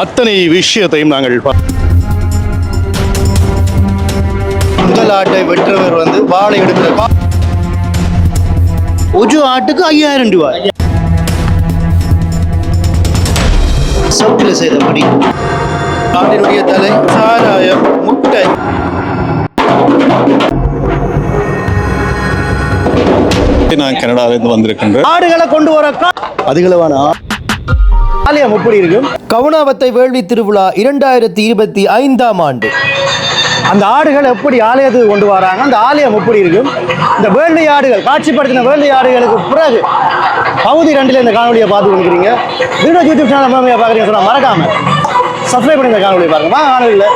அத்தனை விஷயத்தையும் நாங்கள் முதல் ஆட்டை வெற்றவர் வந்து வாழை எடுக்கிற ஒரு ஆட்டுக்கு ஐயாயிரம் ரூபாய். சவுக்கில் செய்தபடி ஆட்டினுடைய தலை சாராயம் முட்டை. நான் கனடாவிலிருந்து வந்திருக்கின்றேன். ஆடுகளை கொண்டு வர அதுகளவான ஆலயம் எப்படி இருக்கும் கவுனாவத்தை வேள்வி திருவிழா இரண்டாயிரத்தி இருபத்தி ஐந்தாம் ஆண்டு. அந்த ஆடுகள் எப்படி ஆலயத்துக்கு கொண்டு வராங்க? அந்த ஆலயம் எப்படி இருக்கும் இந்த வேள்வி ஆடுகள் காட்சிப்படுத்தின வேள்வி ஆடுகளுக்கு பிறகு பகுதி ரெண்டுல இந்த காணொலியை பார்த்து கொண்டிருக்கிறீங்க. வீடியோ யூடியூப் சேனல் மூலமாக பார்க்குறீங்க சொன்னா மறக்காம சப்ஸ்கிரைப் பண்ணி இந்த காணொலியை பாருங்க. வா காணொலியில்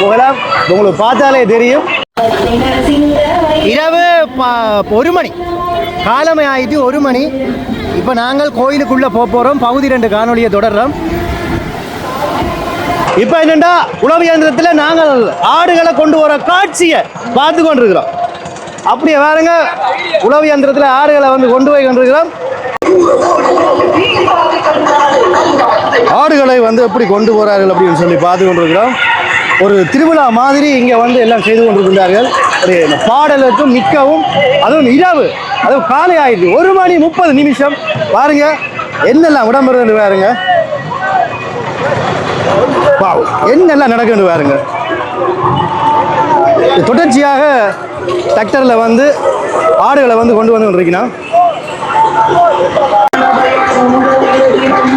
போகலாம் உங்களுக்கு பார்த்தாலே தெரியும். இரவு ஒரு மணி. காலமே ஆயிட்டு ஒரு மணி. இப்போ நாங்கள் கோயிலுக்குள்ளே போக போகிறோம் பகுதி ரெண்டு காணொலியை தொடர்றோம். இப்போ என்னென்னா உணவு இயந்திரத்தில் நாங்கள் ஆடுகளை கொண்டு வர காட்சியை பார்த்து கொண்டிருக்கிறோம். அப்படியே பாருங்க உணவு இயந்திரத்தில் ஆடுகளை வந்து கொண்டு போய் கொண்டிருக்கிறோம். ஆடுகளை வந்து எப்படி கொண்டு போகிறார்கள் அப்படின்னு சொல்லி பார்த்து கொண்டிருக்கிறோம். ஒரு திருவிழா மாதிரி இங்கே வந்து எல்லாம் செய்து கொண்டிருக்கிறார்கள் ஒரு பாடலுக்கும் மிக்கவும் அதுவும் இரவு. அதுவும் காலை ஆயிடுது. ஒரு மணி முப்பது நிமிஷம். பாருங்க என்னெல்லாம் இடம்பெறுது பாருங்க. என்னெல்லாம் நடக்குன்னு பாருங்க. தொடர்ச்சியாக டிராக்டரில் வந்து ஆடுகளை வந்து கொண்டு வந்து கொண்டிருக்கீங்கன்னா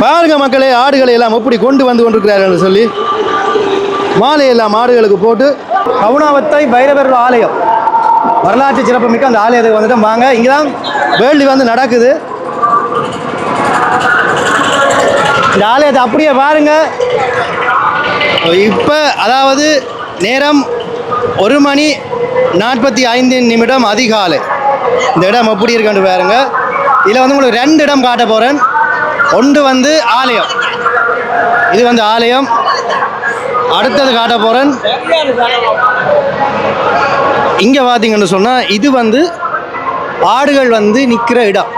பாருங்க மக்களே ஆடுகளை எல்லாம் எப்படி கொண்டு வந்து கொண்டிருக்கிறார்கள் சொல்லி மாலை எல்லாம் ஆடுகளுக்கு போட்டு கவுனாவத்தை பைரவர் ஆலயம். வரலாற்று சிறப்புமிக்க அந்த ஆலயத்துக்கு வந்துட்டு வாங்க இங்கே தான் வேள்வி வந்து நடக்குது. இந்த ஆலயத்தை அப்படியே பாருங்க. இப்போ அதாவது நேரம் ஒரு மணி நாற்பத்தி ஐந்து நிமிடம் அதிகாலை. இந்த இடம் எப்படி இருக்குன்னு பாருங்க. இதில் வந்து உங்களுக்கு ரெண்டு இடம் காட்ட போகிறேன் ஒன்று வந்து ஆலயம். இது வந்து ஆலயம். அடுத்தது காட்ட போகிறேன் இங்கே பார்த்தீங்கன்னு சொன்னால் இது வந்து ஆடுகள் வந்து நிற்கிற இடம்.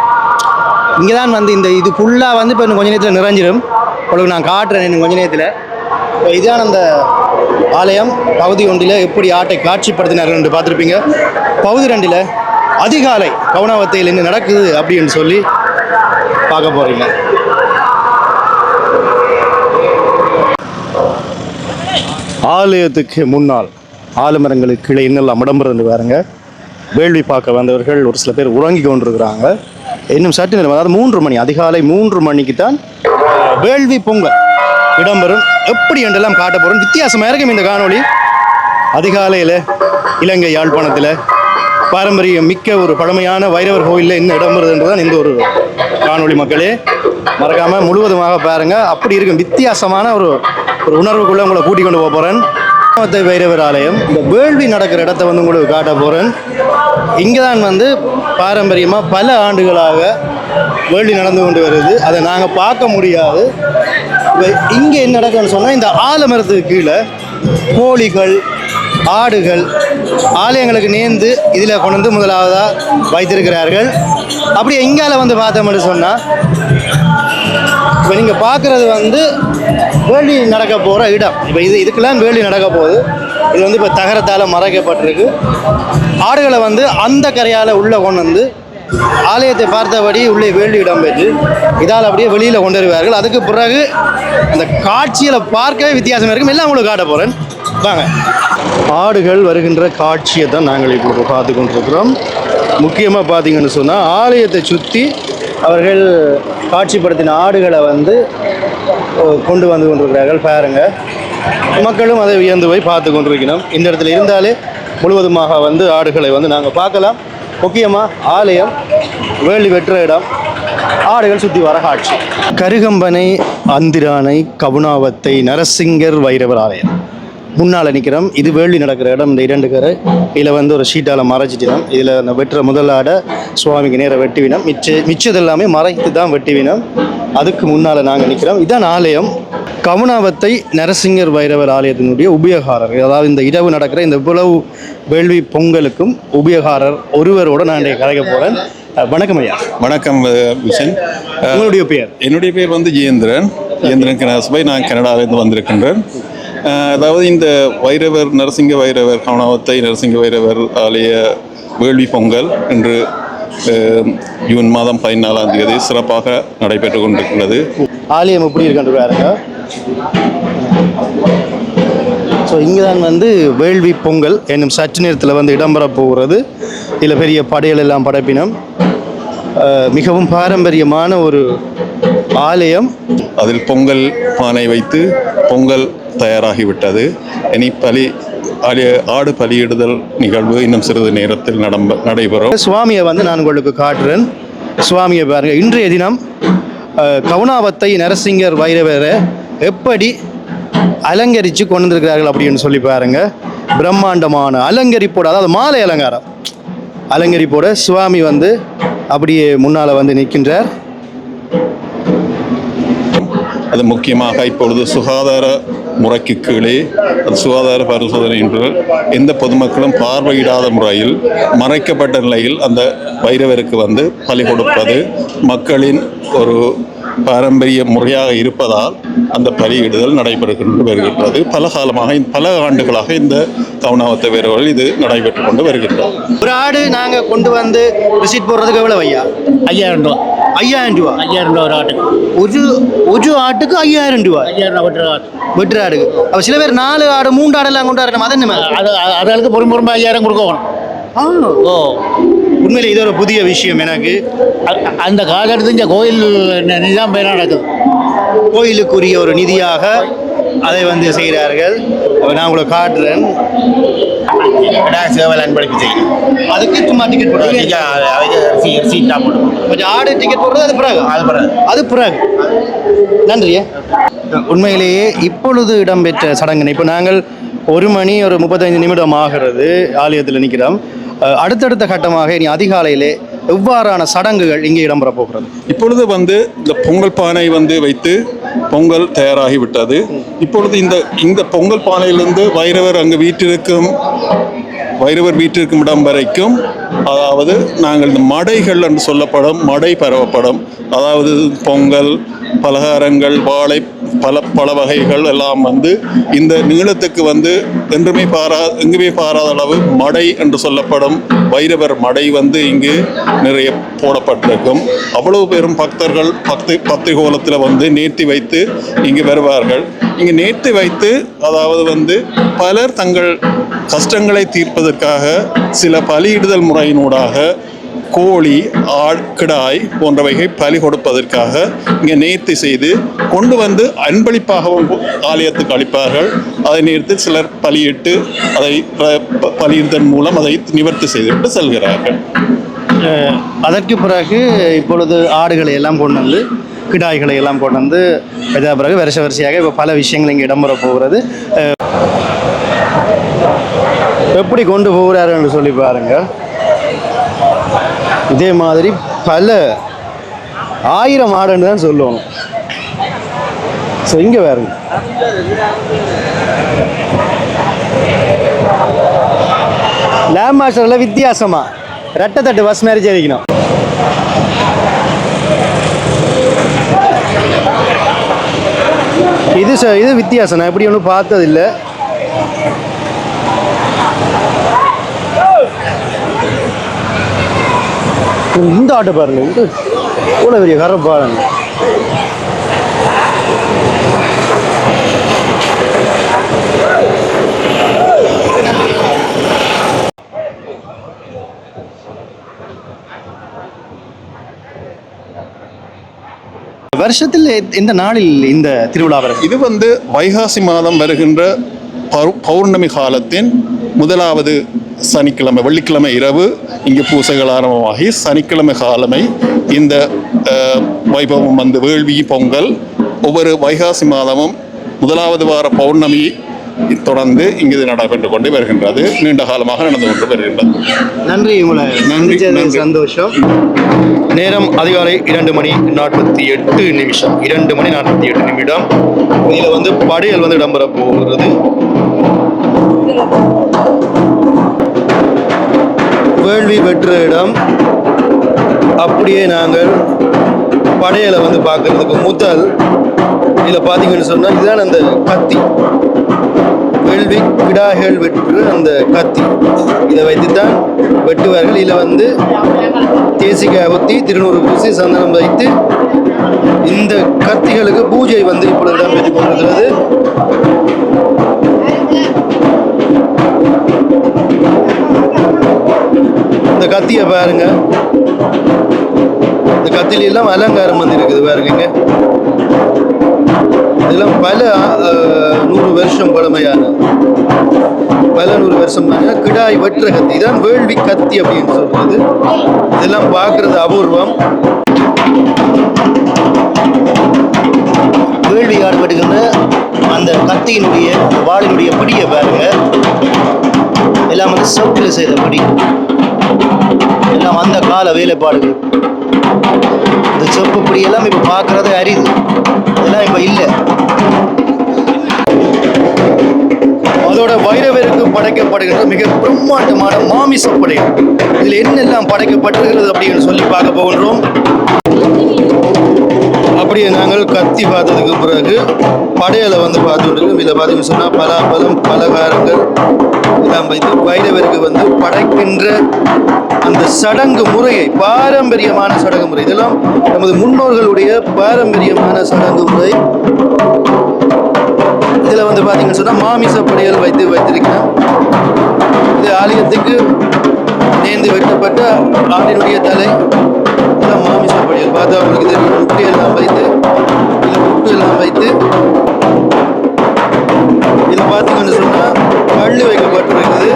இங்கே தான் வந்து இந்த இது ஃபுல்லாக வந்து இப்போ கொஞ்ச நேரத்தில் நிறைஞ்சிடும் உங்களுக்கு நான் காட்டுறேன் இன்னும் கொஞ்ச நேரத்தில். இப்போ இதான் அந்த ஆலயம். பகுதி ஒன்றில் எப்படி ஆட்டை காட்சிப்படுத்தினார்கள் என்று பார்த்துருப்பீங்க. பகுதி ரெண்டில் அதிகாலை கவுனவத்தையில் என்ன நடக்குது அப்படின்னு சொல்லி பார்க்க போகிறீங்க ஆலயத்துக்கு முன்னால் ஆலமரங்களுக்கு கீழே என்னெல்லாம் இடம்பெறுது பாருங்க. வேள்வி பார்க்க வந்தவர்கள் ஒரு சில பேர் உறங்கி கொண்டிருக்கிறாங்க. இன்னும் சற்று நேரம் அதாவது மூன்று மணி அதிகாலை மூன்று மணிக்கு தான் வேள்வி பொங்கல் இடம்பெறும். எப்படி என்றெல்லாம் காட்ட போகிறோம் வித்தியாசமாக இருக்கும் இந்த காணொளி. அதிகாலையில் இலங்கை யாழ்ப்பாணத்தில் பாரம்பரியம் மிக்க ஒரு பழமையான வைரவர் கோயிலில் என்ன இடம்பெறுதுன்றதான் இந்த ஒரு காணொளி மக்களே. மறக்காமல் முழுவதுமாக பாருங்கள் அப்படி இருக்கும் வித்தியாசமான ஒரு ஒரு உணர்வுக்குள்ளே உங்களை கூட்டிக் கொண்டு போக ராமத்தை வைரவர் ஆலயம் இந்த வேள்வி நடக்கிற இடத்த வந்து உங்களுக்கு காட்ட போகிறேன் இங்கே தான் வந்து பாரம்பரியமாக பல ஆண்டுகளாக வேள்வி நடந்து கொண்டு வருது. அதை நாங்கள் பார்க்க முடியாது. இங்கே என்ன நடக்கும்னு சொன்னால் இந்த ஆலமரத்துக்கு கீழே கோழிகள் ஆடுகள் ஆலயங்களுக்கு நேர்ந்து இதில் கொண்டு வந்து முதலாவதாக வைத்திருக்கிறார்கள். அப்படி இங்கால வந்து பார்த்தோம்னு சொன்னால் இப்போ நீங்கள் பார்க்குறது வந்து வேலி நடக்க போகிற இடம். இப்போ இது இதுக்கெல்லாம் வேலி நடக்க போகுது. இது வந்து இப்போ தகரத்தால் மறைக்கப்பட்டிருக்கு. ஆடுகளை வந்து அந்த கரையால் உள்ளே கொண்டு வந்து ஆலயத்தை பார்த்தபடி உள்ளே வேள்வி இடம்பெற்று இதால் அப்படியே வெளியில் கொண்டு வருவார்கள். அதுக்கு பிறகு அந்த காட்சியில் பார்க்கவே வித்தியாசம் இருக்கும். எல்லாம் உங்களுக்கு காட்ட போகிறேன் வாங்க. ஆடுகள் வருகின்ற காட்சியை தான் நாங்கள் இப்போ பார்த்து கொண்டிருக்கிறோம். முக்கியமாக பார்த்தீங்கன்னு சொன்னால் ஆலயத்தை சுற்றி அவர்கள் காட்சிப்படுத்தின ஆடுகளை வந்து கொண்டு வந்து கொண்டிருக்கிறார்கள். பாருங்க. மக்களும் அதை வியந்து போய் பார்த்து கொண்டிருக்கணும் இந்த இடத்துல இருந்தாலே முழுவதுமாக வந்து ஆடுகளை வந்து நாங்கள் பார்க்கலாம். முக்கியமாக ஆலயம் வேலி வெற்ற இடம் ஆடுகள் சுற்றி வர காட்சி. கருகம்பனை அந்திரானை கவுனாவத்தை நரசிங்கர் வைரவர் ஆலயம். முன்னால் நிற்கிறோம் இது வேள்வி நடக்கிற இடம். இந்த இரண்டு கரை இதில் வந்து ஒரு ஷீட்டால் மறைச்சிட்டினோம் இதில் அந்த வெட்டுற முதல் ஆடை சுவாமிக்கு நேராக வெட்டிவினோம் மிச்ச மிச்சது எல்லாமே மறைத்து தான் வெட்டிவினோம் அதுக்கு முன்னால் நாங்கள் நிற்கிறோம் இதான் ஆலயம். கவுனாவத்தை நரசிங்கர் வைரவர் ஆலயத்தினுடைய உபயோகாரர் அதாவது இந்த இரவு நடக்கிற இந்த இவ்வளவு வேள்வி பொங்கலுக்கும் உபயோகாரர் ஒருவரோட நான் இன்றைக்கு கலைக்க போகிறேன் வணக்கம் ஐயா. வணக்கம் விஷன் உங்களுடைய பெயர்? என்னுடைய பேர் வந்து ஜெயேந்திரன். ஜெயேந்திரன் கனகசபை நான் கனடாவிலிருந்து வந்திருக்கின்றேன். அதாவது இந்த வைரவர் நரசிங்க வைரவர் கவனாவத்தை நரசிங்க வைரவர் ஆலய வேள்வி பொங்கல் இன்று அஹ், ஜூன் மாதம் பதினாலாம் தேதி சிறப்பாக நடைபெற்று கொண்டிருக்கிறது. ஆலயம் எப்படி இருக்குன்னு பாருங்க. ஸோ இங்கே தான் வந்து வேள்வி பொங்கல் என்னும் சற்று நேரத்தில் வந்து இடம்பெற போகிறது. இதில் பெரிய படையல் எல்லாம் படைப்பினம். மிகவும் பாரம்பரியமான ஒரு ஆலயம். அதில் பொங்கல் பானை வைத்து பொங்கல் தயாராகிவிட்டது. இனி பலி ஆடு பலியிடுதல் நிகழ்வு இன்னும் சிறிது நேரத்தில் நடம்ப நடைபெறும். சுவாமியை வந்து நான் உங்களுக்கு காட்டுறேன். சுவாமியை பாருங்க. இன்றைய தினம் கவுனாவத்தை நரசிங்கர் வைரவரை எப்படி அலங்கரித்து கொண்டு வந்திருக்கிறார்கள் அப்படின்னு சொல்லி பாருங்க. பிரம்மாண்டமான அலங்கரிப்போட அதாவது மாலை அலங்காரம். அலங்கரிப்போட சுவாமி வந்து அப்படியே முன்னால் வந்து நிற்கின்றார். அது முக்கியமாக இப்பொழுது சுகாதார முறைக்கு கீழே அது சுகாதார பரிசோதனை என்று எந்த பொதுமக்களும் பார்வையிடாத முறையில் மறைக்கப்பட்ட நிலையில் அந்த வைரவருக்கு வந்து பலி கொடுப்பது மக்களின் ஒரு பாரம்பரிய முறையாக இருப்பதால் அந்த பலியிடுதல் நடைபெறுகின்ற வருகின்றது. பல காலமாக பல ஆண்டுகளாக இந்த கவுனாவத்த வீரர்கள் இது நடைபெற்று கொண்டு வருகின்றது. ஒரு ஆடு நாங்கள் கொண்டு வந்து விசிட் போடுறதுக்கு எவ்வளோ ஐயா? ஐயாயிரம் ரூபா ஐயாயிரம் ரூபா. ஐயாயிரம் ரூபா ஒரு ஆட்டுக்கு. ஒரு ஒரு ஆட்டுக்கு ஐயாயிரம் ரூபா. ஐயாயிரம் ரூபா ஒரு ஆட்டு. வெட்டு ஆடுக்கு அப்போ சில பேர் நாலு ஆடு மூன்று ஆடெல்லாம் கொண்டு வரணும் அது என்ன அது அது- அதுகளுக்கு பொறுமை பொறுமை ஐயாயிரம் கொடுக்கணும். ஆ. ஓ. உண்மையிலே இது ஒரு புதிய விஷயம் எனக்கு. அந்த காசு எடுத்து இந்த கோயில் நி- நிஜாம் பேர் நடக்குது. கோயிலுக்குரிய ஒரு நிதியாக அதை வந்து செய்கிறார்கள். நான் உங்களுக்கு காட்டுறேன். சேவல் அன்பளிப்பு செய்யணும் அதுக்கு சும்மா டிக்கெட் போடணும் கொஞ்சம் ஆடு டிக்கெட் போடுறது அது பிறகு? அது பிறகு. அது பிறகு. நன்றி உண்மையிலேயே இப்பொழுது இடம்பெற்ற சடங்குனை இப்போ நாங்கள் ஒரு மணி ஒரு முப்பத்தைந்து நிமிடம் ஆகிறது ஆலயத்தில் நிற்கிறோம். அடுத்தடுத்த கட்டமாக இனி அதிகாலையிலே எவ்வாறான சடங்குகள் இங்கே இடம்பெற போகிறது? இப்பொழுது வந்து இந்த பொங்கல் பானை வந்து வைத்து பொங்கல் தயாராகிவிட்டது. இப்பொழுது இந்த இந்த பொங்கல் பானையிலிருந்து வைரவர் அங்கு வீட்டிற்கும் வைரவர் வீட்டிற்கும் இடம் வரைக்கும் அதாவது நாங்கள் இந்த மடைகள் என்று சொல்லப்படும் மடை பரவப்படும். அதாவது பொங்கல் பலகாரங்கள் வாழை பல பல வகைகள் எல்லாம் வந்து இந்த நீளத்துக்கு வந்து என்றுமே பாரா எங்குமே பாராத அளவு மடை என்று சொல்லப்படும் வைரவர் மடை வந்து இங்கு நிறைய போடப்பட்டிருக்கும். அவ்வளவு பெரும் பக்தர்கள் பக்தி பக்தி கோலத்தில் வந்து நேர்த்தி வைத்து இங்கு வருவார்கள். இங்கு நேர்த்தி வைத்து அதாவது வந்து பலர் தங்கள் கஷ்டங்களை தீர்ப்பதற்காக சில பலியிடுதல் முறையினூடாக கோழி ஆள் கிடாய் போன்றவைகளை பலி கொடுப்பதற்காக இங்கே நேர்த்தி செய்து கொண்டு வந்து அன்பளிப்பாகவும் ஆலயத்துக்கு அளிப்பார்கள். அதை நேர்த்து சிலர் பலியிட்டு அதை ப- ப- மூலம் அதை நிவர்த்தி செய்துவிட்டு செல்கிறார்கள். அதற்கு பிறகு இப்பொழுது ஆடுகளை எல்லாம் கொண்டு வந்து கிடாய்களை எல்லாம் கொண்டு வந்து இதா பிறகு வருஷ வரிசையாக இப்போ பல விஷயங்கள் இங்கே இடம்பெற போகிறது. எப்படி கொண்டு போகிறாருன்னு சொல்லி பாருங்கள். இதே மாதிரி பல ஆயிரம் ஆடுன்னு தான் சொல்லுவோம் ஸோ இங்கே பாருங்க. லேப் மாஸ்டரில் வித்தியாசமா. ரெட்டை தட்டு பஸ் மேரேஜ் சரிக்கணும் இது ச- இது வித்தியாசம். நான் எப்படி ஒன்றும் பார்த்ததில்லை. இந்த ஆட்டை பாருங்க இது இவ்வளோ பெரிய கரை பாருங்க. வருஷத்தில் எந்த நாளில் இந்த திருவிழா வரும் இது வந்து வைகாசி மாதம் வருகின்ற பௌ- பௌர்ணமி காலத்தின் முதலாவது சனிக்கிழமை வெள்ளிக்கிழமை இரவு. இங்கு பூசைகள் ஆரம்பமாகி சனிக்கிழமை காலமை இந்த வைபவம் வந்து வேள்வி பொங்கல் ஒவ்வொரு வைகாசி மாதமும் முதலாவது வார பௌர்ணமி தொடர்ந்து இங்கு இது நடைபெற்று கொண்டு வருகின்றது. நீண்ட காலமாக நடந்து கொண்டு வருகின்றது. நன்றி நன்றி. சந்தோஷம். நேரம் அதிகாலை இரண்டு மணி நாற்பத்தி எட்டு நிமிஷம். இரண்டு மணி நாற்பத்தி எட்டு நிமிடம். இதில் வந்து படையல் வந்து இடம்பெற போகிறது. வேள்வி பெற்ற இடம். அப்படியே நாங்கள் படையலை வந்து பார்க்கறதுக்கு முதல் இதில் பார்த்தீங்கன்னு சொன்னால் இதுதான் அந்த கத்தி. வேள்வி கிடாகள் வெற்று அந்த கத்தி. இதை வைத்து தான் வெட்டுவார்கள். இதில் வந்து தேசிக்காய் ஊற்றி திருநூறு பூசி சந்தனம் வைத்து இந்த கத்திகளுக்கு பூஜை வந்து இப்பொழுது இடம்பெற்றுக் கொண்டிருக்கிறது. இந்த கத்தியை பாருங்க. இந்த கத்தில எல்லாம் அலங்காரம் வந்து இருக்குது பாருங்க இதெல்லாம் பல நூறு வருஷம் பழமையான. பல நூறு வருஷமான கிடாய் வெற்ற கத்தி. இதான் வேள்வி கத்தி அப்படின்னு சொல்றது. இதெல்லாம் பார்க்கறது அபூர்வம். வேள்வி ஆடுபடுகின்ற அந்த கத்தியினுடைய வாளினுடைய பிடியை பாருங்க. எல்லாம் வந்து செப்பில் செய்த பிடி. எல்லாம் அந்த கால வேலைப்பாடுகள். இந்த செப்பு பிடி எல்லாம் இப்போ பார்க்கறது அரிது. இதெல்லாம் இப்போ இல்லை. அதோட வைரவருக்கு படைக்கப்படுகின்ற மிக பிரம்மாண்டமான மாமிசப்படை படை இதில் என்னெல்லாம் படைக்கப்பட்டிருக்கிறது அப்படின்னு சொல்லி பார்க்க போகின்றோம். அப்படியே நாங்கள் கத்தி பார்த்ததுக்கு பிறகு படையலை வந்து பார்த்துட்டு இதில் பார்த்தீங்கன்னு சொன்னால் பலாபலம் பலகாரங்கள் எல்லாம் வைத்து வைரவருக்கு வந்து படைக்கின்ற அந்த சடங்கு முறையை பாரம்பரியமான சடங்கு முறை. இதெல்லாம் நமது முன்னோர்களுடைய பாரம்பரியமான சடங்கு முறை. இதில் வந்து பார்த்தீங்கன்னு சொன்னால் மாமிச படையல் வைத்து வைத்திருக்கிறேன். இது ஆலயத்துக்கு நேர்ந்து வெட்டப்பட்ட ஆண்டினுடைய தலை. எல்லாம் மாமிச படையல் பார்த்தா உங்களுக்கு தெரியும் முட்டு எல்லாம் வைத்து இதில் முட்டு எல்லாம் வைத்து இதில் பார்த்தீங்கன்னு சொன்னால் கல் வைக்கப்பட்டிருக்குது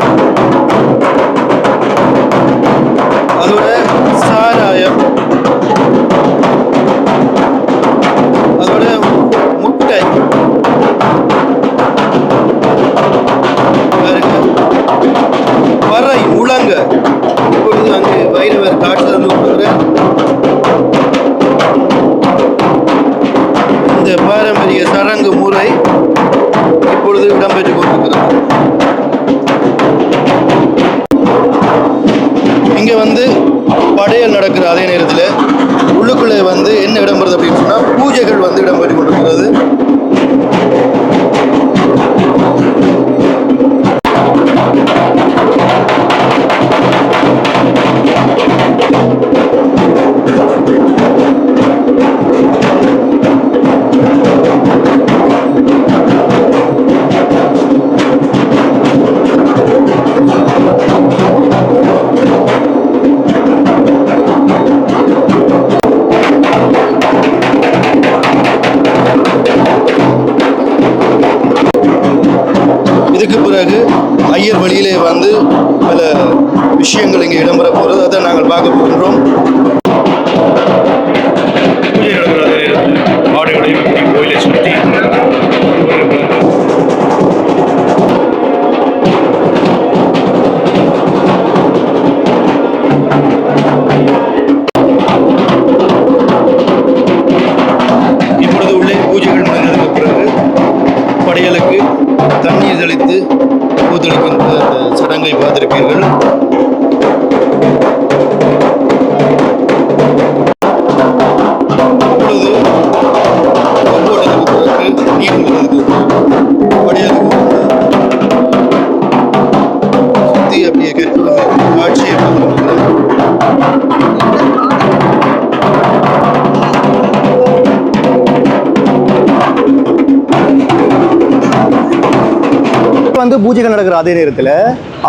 பூஜைகள் நடக்கிற அதே நேரத்தில்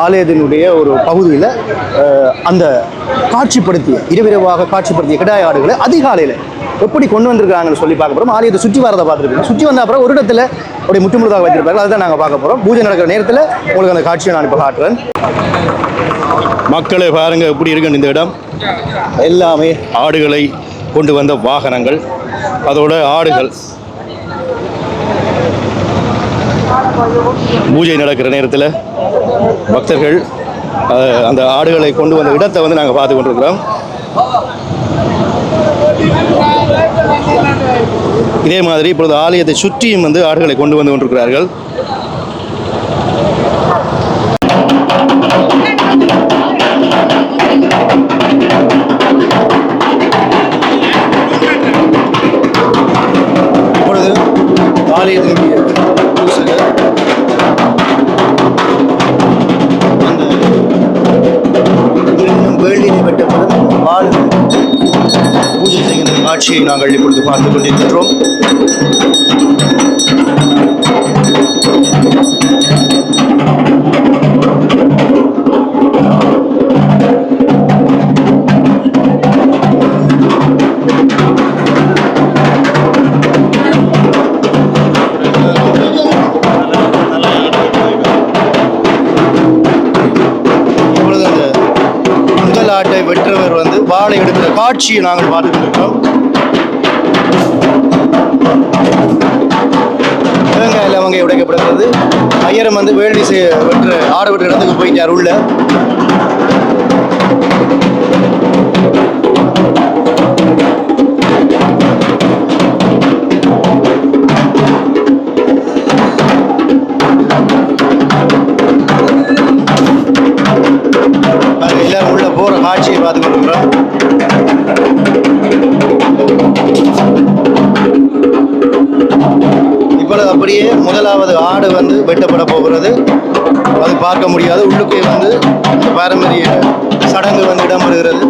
ஆலயத்தினுடைய ஒரு பகுதியில் அந்த காட்சிப்படுத்திய இரவிரவாக காட்சிப்படுத்திய கிடாய் ஆடுகளை அதிகாலையில் எப்படி கொண்டு வந்திருக்காங்கன்னு சொல்லி பார்க்க போகிறோம் ஆலயத்தை சுற்றி வரதை பார்த்துருக்கோம். சுற்றி வந்த அப்புறம் ஒரு இடத்துல அப்படியே முற்றுமுழுதாக வைத்திருப்பாங்க அதுதான் நாங்கள் பார்க்க போகிறோம் பூஜை நடக்கிற நேரத்தில் உங்களுக்கு அந்த காட்சியை நான் இப்போ காட்டுறேன். மக்களை பாருங்க எப்படி இருக்குன்னு இந்த இடம். எல்லாமே ஆடுகளை கொண்டு வந்த வாகனங்கள். அதோட ஆடுகள். பூஜை நடக்கிற நேரத்தில் பக்தர்கள் அந்த ஆடுகளை கொண்டு வந்த இடத்தை வந்து நாங்கள் பார்த்து கொண்டிருக்கிறோம். இதே மாதிரி இப்பொழுது ஆலயத்தை சுற்றியும் வந்து ஆடுகளை கொண்டு வந்து கொண்டிருக்கிறார்கள். இப்பொழுது ஆலயத்தின் காட்சியை நாங்கள் இப்பொழுது பார்த்துக் கொண்டிருக்கின்றோம். முதல் ஆட்டை வெற்றவர் வந்து வாழை எடுக்கிற காட்சியை நாங்கள் பார்த்துக் அவங்க ஐயரம் வந்து வேள்வி செய்ய ஆடு வெற்ற இடத்துக்கு போயிட்டார் உள்ள. முதலாவது ஆடு வந்து வெட்டப்பட போகிறது. அது பார்க்க முடியாது. உள்ளுக்கே வந்து பாரம்பரிய சடங்கு வந்து இடம்பெறுகிறது.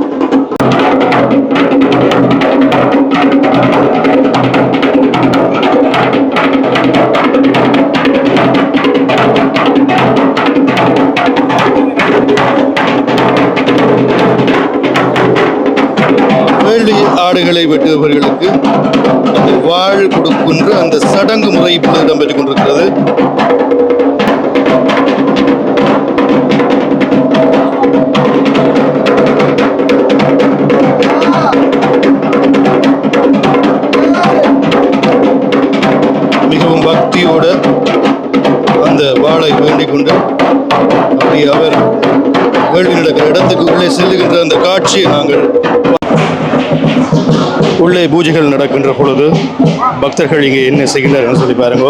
வேள்வி ஆடுகளை வெட்டுபவர்களுக்கு அந்த வாழ் கொடுக்கின்ற அந்த சடங்கு முறை இப்பொழுது இடம்பெற்றுக் கொண்டிருக்கிறது. மிகவும் பக்தியோட அந்த வாளை வேண்டிக் கொண்டு அப்படி அவர் வேள்வி நடக்கிற இடத்துக்கு உள்ளே செல்லுகின்ற அந்த காட்சியை நாங்கள் உள்ளே பூஜைகள் நடக்கின்ற பொழுது பக்தர்கள் இங்கே என்ன செய்கிறார்கள் சொல்லி பாருங்க.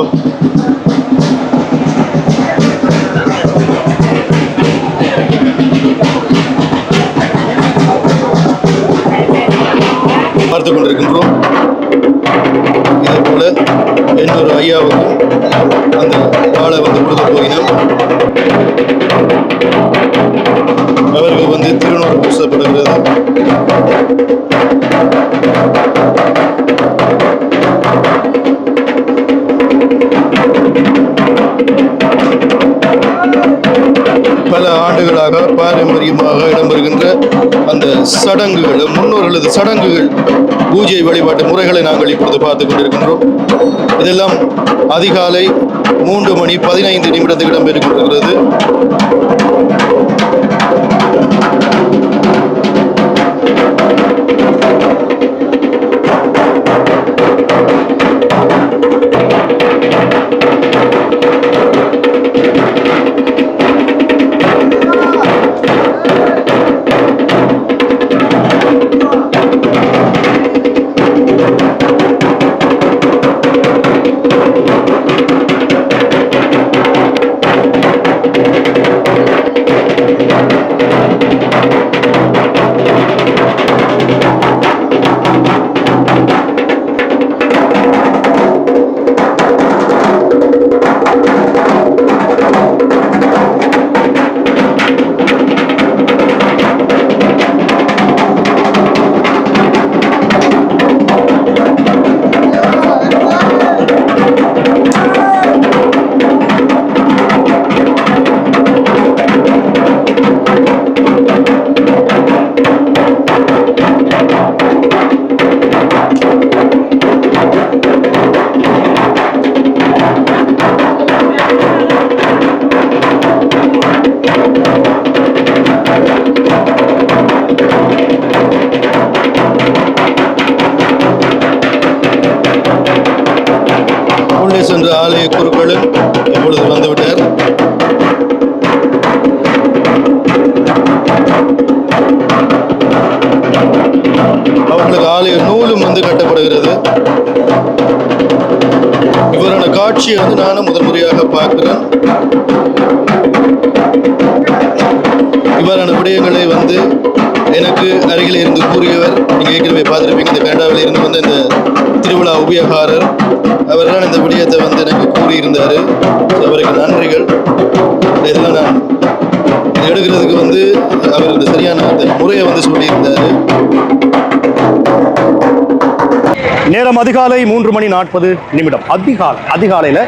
பார்த்து கொண்டிருக்கின்றோம். இதே போல இன்னொரு ஐயாவுக்கும் அந்த ஆளை வந்து கொடுக்க போகிறோம் அவர்கள் வந்து திருநூறு பூசப்படுகிறது பல ஆண்டுகளாக பாரம்பரியமாக இடம்பெறுகின்ற அந்த சடங்குகள் முன்னோர்களது சடங்குகள் பூஜை வழிபாட்டு முறைகளை நாங்கள் இப்பொழுது பார்த்து கொண்டிருக்கின்றோம். இதெல்லாம் அதிகாலை மூன்று மணி பதினைந்து நிமிடத்துக்கு இடம்பெற்றுக் கொண்டிருக்கிறது முறையாக பார்க்கிறேன். இவ்வாறான விடயங்களை வந்து எனக்கு அருகில் இருந்து கூறியவர் நீங்கள் ஏற்கனவே பார்த்துருப்பீங்க இந்த கனடாவில் இருந்து வந்த இந்த திருவிழா உபயோகாரர் அவர் தான் இந்த விடயத்தை வந்து எனக்கு கூறியிருந்தார். அவருக்கு நன்றிகள். இதெல்லாம் நான் எடுக்கிறதுக்கு வந்து அவர் இந்த சரியான அந்த முறையை வந்து சொல்லியிருந்தார். நேரம் அதிகாலை மூன்று மணி நாற்பது நிமிடம். அதிகாலை அதிகாலையில்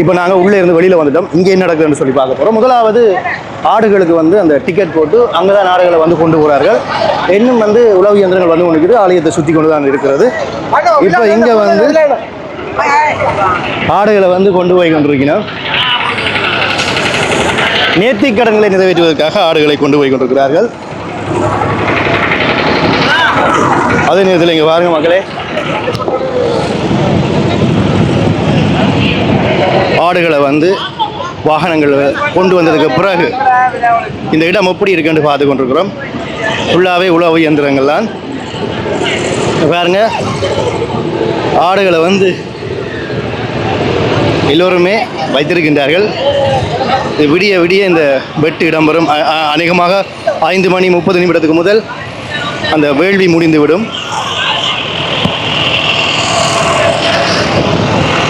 இப்போ நாங்கள் உள்ளே இருந்து வெளியில் வந்துட்டோம். இங்கே என்ன நடக்குதுன்னு சொல்லி பார்க்க போகிறோம் முதலாவது ஆடுகளுக்கு வந்து அந்த டிக்கெட் போட்டு அங்கே தான் ஆடுகளை வந்து கொண்டு போகிறார்கள் இன்னும் வந்து உளவு இயந்திரங்கள் வந்து கொண்டு ஆலயத்தை சுற்றி கொண்டு தான் இருக்கிறது. இப்போ இங்கே வந்து ஆடுகளை வந்து கொண்டு போய் கொண்டிருக்கிறோம் நேர்த்திக் கடன்களை நிறைவேற்றுவதற்காக ஆடுகளை கொண்டு போய் கொண்டிருக்கிறார்கள். அதே நேரத்தில் இங்கே பாருங்க மக்களே. ஆடுகளை வந்து வாகனங்கள் கொண்டு வந்ததுக்கு பிறகு இந்த இடம் எப்படி இருக்குன்னு பார்த்து கொண்டிருக்கிறோம். ஃபுல்லாகவே உழவு இயந்திரங்கள்லாம் பாருங்க. ஆடுகளை வந்து எல்லோருமே வைத்திருக்கின்றார்கள். விடிய விடிய இந்த வெட்டு இடம்பெறும். அ- அநேகமாக ஐந்து மணி முப்பது நிமிடத்துக்கு முதல் அந்த வேள்வி முடிந்துவிடும்.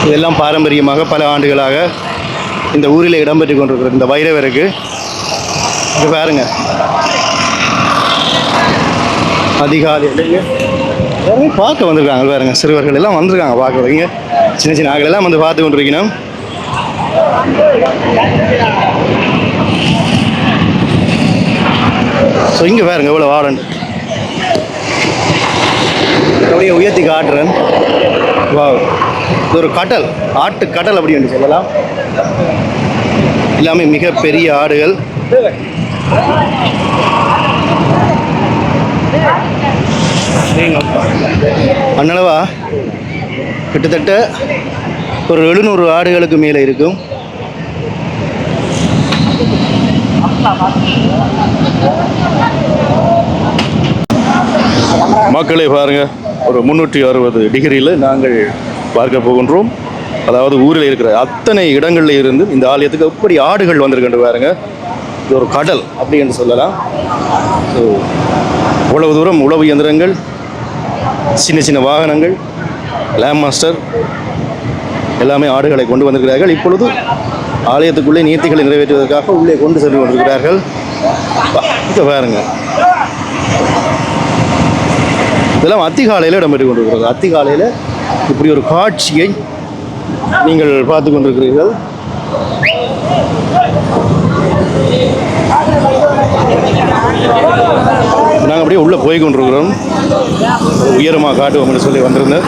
இதெல்லாம் பாரம்பரியமாக பல ஆண்டுகளாக இந்த ஊரில் இடம்பெற்று கொண்டிருக்கிறது இந்த வைரவருக்கு. இது பாருங்க. அதிகாலை எல்லாருமே பார்க்க வந்திருக்காங்க பாருங்க. சிறுவர்கள் எல்லாம் வந்திருக்காங்க பார்க்க. வரீங்க சின்ன சின்ன ஆட்கள் எல்லாம் வந்து பார்த்து கொண்டிருக்கணும். ஸோ இங்கே பாருங்க எவ்வளோ வாடன் அப்படியே உயர்த்தி காட்டுறேன். வா இது ஒரு கடல் ஆட்டு கடல் அப்படி என்று சொல்லலாம். எல்லாமே மிக பெரிய ஆடுகள். அண்ணளவா கிட்டத்தட்ட ஒரு எழுநூறு ஆடுகளுக்கு மேலே இருக்கும். மக்களை பாருங்க ஒரு முன்னூற்றி அறுபது டிகிரியில் நாங்கள் பார்க்க போகின்றோம். அதாவது ஊரில் இருக்கிற அத்தனை இடங்களில் இருந்து இந்த ஆலயத்துக்கு எப்படி ஆடுகள் வந்திருக்கின்ற பாருங்க. இது ஒரு கடல் அப்படி என்று சொல்லலாம். ஸோ இவ்வளவு தூரம் உழவு இயந்திரங்கள் சின்ன சின்ன வாகனங்கள் லேம் மாஸ்டர் எல்லாமே ஆடுகளை கொண்டு வந்திருக்கிறார்கள். இப்பொழுது ஆலயத்துக்குள்ளே நீர்த்திகளை நிறைவேற்றுவதற்காக உள்ளே கொண்டு சென்று கொண்டிருக்கிறார்கள். இப்போ பாருங்க. இதெல்லாம் அத்திகாலையில் இடம்பெற்று கொண்டிருக்கிறது. அத்திகாலையில் இப்படி ஒரு காட்சியை நீங்கள் பார்த்து கொண்டிருக்கிறீர்கள். நாங்கள் அப்படியே உள்ளே போய் கொண்டிருக்கிறோம். உயரமாக காட்டுவோம்னு சொல்லி வந்திருந்தேன்.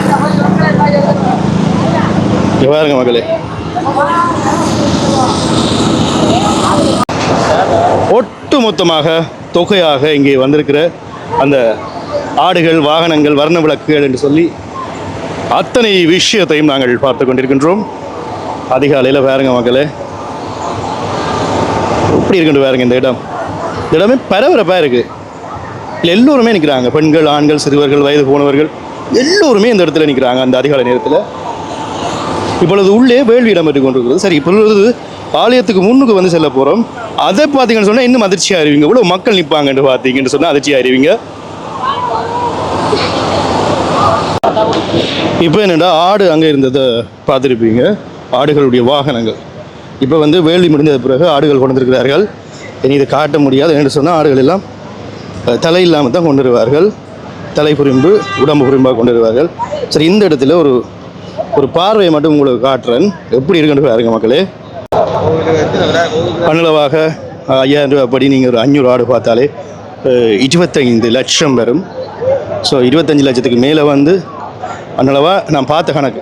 எவ்வாறுங்க பாருங்க மகளே ஒட்டு மொத்தமாக தொகையாக இங்கே வந்திருக்கிற அந்த ஆடுகள் வாகனங்கள் வர்ண விளக்குகள் என்று சொல்லி அத்தனை விஷயத்தையும் நாங்கள் பார்த்து கொண்டிருக்கின்றோம். அதிகாலையில் பாருங்க மக்களே. எப்படி இருக்குன்னு பாருங்க இந்த இடம். இந்த இடமே பரபரப்பாக இருக்குது இல்லை எல்லோருமே நிற்கிறாங்க பெண்கள் ஆண்கள் சிறுவர்கள் வயது போனவர்கள் எல்லோருமே இந்த இடத்துல நிற்கிறாங்க அந்த அதிகாலை நேரத்தில். இப்பொழுது உள்ளே வேள்வி இடம் பெற்று கொண்டிருக்கிறது. சரி இப்பொழுது ஆலயத்துக்கு முன்னுக்கு வந்து செல்ல போகிறோம் அதை பார்த்தீங்கன்னு சொன்னால் இன்னும் அதிர்ச்சியாக அறிவிங்க இவ்வளோ மக்கள் நிற்பாங்கன்னு பார்த்தீங்கன்னு சொன்னால் அதிர்ச்சியாக அறிவிங்க இப்போ என்னடா ஆடு அங்கே இருந்ததை பார்த்துருப்பீங்க. ஆடுகளுடைய வாகனங்கள். இப்போ வந்து வேள்வி முடிந்த பிறகு ஆடுகள் கொண்டிருக்கிறார்கள். இனி இதை காட்ட முடியாது என்று சொன்னால் ஆடுகள் எல்லாம் தலை இல்லாமல் தான் கொண்டு வருவார்கள் தலை புரிம்பு உடம்பு புரிம்பாக கொண்டு வருவார்கள் சரி இந்த இடத்துல ஒரு ஒரு பார்வையை மட்டும் உங்களுக்கு காட்டுறேன். எப்படி இருக்குன்னு பாருங்க மக்களே. பன்னளவாக ஐயாயிரம் ரூபாய் படி நீங்கள் ஒரு அஞ்சூறு ஆடு பார்த்தாலே இருபத்தைந்து லட்சம் வரும். ஸோ இருபத்தஞ்சு லட்சத்துக்கு மேலே வந்து அன்னளவாக நான் பார்த்த கணக்கு.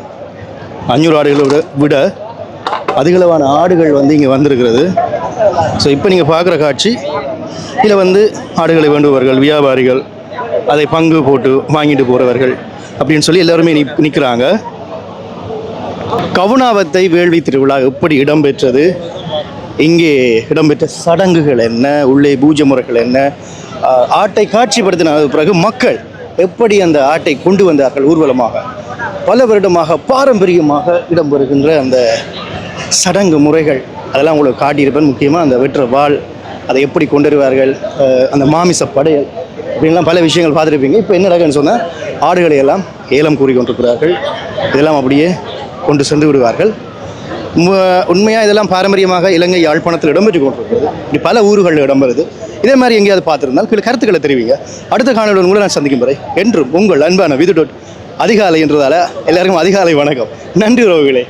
அஞ்சூறு ஆடுகளை விட விட அதிகளவான ஆடுகள் வந்து இங்கே வந்திருக்கிறது. ஸோ இப்போ நீங்கள் பார்க்குற காட்சி இதில் வந்து ஆடுகளை வேண்டுபவர்கள் வியாபாரிகள் அதை பங்கு போட்டு வாங்கிட்டு போகிறவர்கள் அப்படின்னு சொல்லி எல்லாருமே நி நிற்கிறாங்க கவுனாவத்தை வேள்வி திருவிழா எப்படி இடம்பெற்றது? இங்கே இடம்பெற்ற சடங்குகள் என்ன? உள்ளே பூஜை முறைகள் என்ன? ஆட்டை காட்சிப்படுத்தின பிறகு மக்கள் எப்படி அந்த ஆட்டை கொண்டு வந்தார்கள் ஊர்வலமாக? பல வருடமாக பாரம்பரியமாக இடம்பெறுகின்ற அந்த சடங்கு முறைகள் அதெல்லாம் உங்களுக்கு காட்டியிருப்பேன். முக்கியமாக அந்த வெற்ற வாள் அதை எப்படி கொண்டு வருவார்கள் அந்த மாமிச படையல் இப்படின்லாம் பல விஷயங்கள் பார்த்துருப்பீங்க. இப்போ என்ன நடக்குன்னு சொன்னால் ஆடுகளை எல்லாம் ஏலம் கூறி கொண்டிருக்கிறார்கள் இதெல்லாம் அப்படியே கொண்டு சென்று விடுவார்கள். உண்மையாக இதெல்லாம் பாரம்பரியமாக இலங்கை யாழ்ப்பாணத்தில் இடம்பெற்று கொண்டிருக்கிறது. இப்படி பல ஊர்களில் இடம்பெறுது. இதே மாதிரி எங்கேயாவது பார்த்துருந்தால் கீழே கருத்துக்களை தெரிவிங்க. அடுத்த காணொலியுடன் கூட நான் சந்திக்கும் வரை என்றும் உங்கள் அன்பான விது டொட் அதிகாலை என்றதால எல்லாருக்கும் அதிகாலை வணக்கம். நன்றி உறவுகளே.